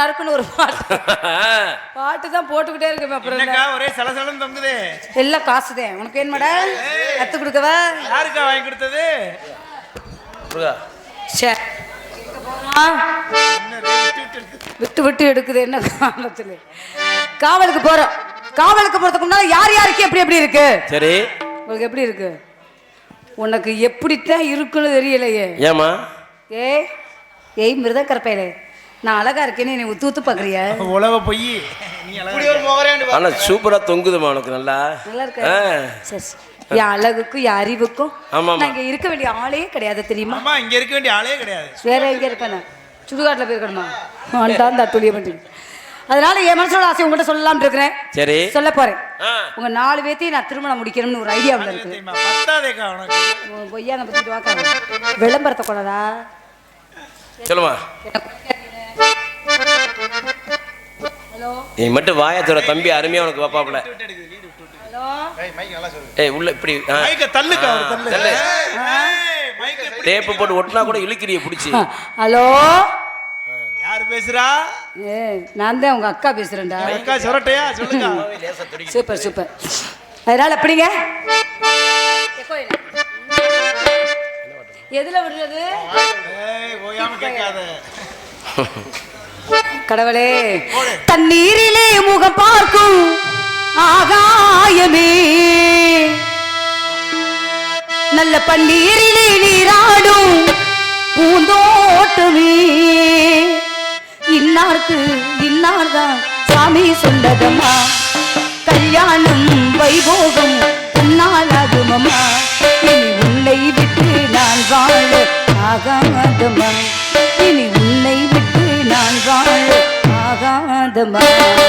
நறுக்குன்னு ஒரு பாட்டு. பாட்டு தான் போட்டுக்கிட்டே இருக்கேன் அப்புறம் ஒரே சலசலன்னு தொங்குது. எல்லாம் காசுதேன் உனக்கு என்ன மேட? கத்து கொடுக்கவா? யாருக்கா வாங்கி கொடுத்தது? முருகா சே என்ன ரேட்டு விட்டு? விட்டு விட்டு எடுக்குது. என்ன காரணத்துல? காவலுக்கு போறோம். காவலுக்கு போறதுக்கு முன்னால யார் யாருக்கு எப்படி எப்படி இருக்கு? சரி. உங்களுக்கு எப்படி இருக்கு? உனக்கு எப்படித்தான் இருக்குன்னு தெரியலையே. ஏமா ஏ ஏய் மிருத கரப்பையிலே நான் அழகா இருக்கேன்னு நீ உத்து உத்து பாக்குறிய உலக பொய். நீ அழகா ஆனா சூப்பரா தொங்குதுமா உனக்கு நல்லா? நல்லா இருக்க. சரி. என் அழகுக்கும் என் அறிவுக்கும் இங்க இருக்க வேண்டிய ஆளே கிடையாது தெரியுமா? அம்மா இங்க இருக்க வேண்டிய ஆளே கிடையாது. வேற எங்க இருக்கேன் சுடுகாட்டில் போயிருக்கணுமா? ஆண்டான் தட்டுலிய பண்ணுறீங்க அதனால என் மனசோட ஆசை உங்கள்கிட்ட சொல்லலாம்னு இருக்கிறேன். சரி. சொல்ல போறேன். உங்க நாலு பேர்த்தையும் நான் திருமணம் முடிக்கணும்னு ஒரு ஐடியாவில் இருக்கு. பொய்யா நம்ம வாக்காங்க விளம்பரத்தை கூடாதா சொல்லுமா. நீ மட்டும் வாயத்தோட தம்பி அருமையா உனக்கு பாப்பாப்ல ஹலோ. ஏய் உள்ள இப்படி டேப்பு போட்டு ஒட்டினா கூட இழுக்கிறிய பிடிச்சி. ஹலோ. யாரு பேசுறா? ஏ நான் தான் உங்க அக்கா பேசுறேன்டா. அக்கா சொரட்டையா? சொல்லுங்க சூப்பர் சூப்பர். அதனால எப்படிங்க எதுல விடுறது? கடவுளே தண்ணீரிலே முகம் பார்க்கும் ஆகாயமே. நல்ல பன்னீரிலே நீராடும் பூந்தோட்டமே. இன்னார்க்கு இன்னார்தான் சாமி சொன்னதம்மா கல்யாணம் வைபோகம் mother.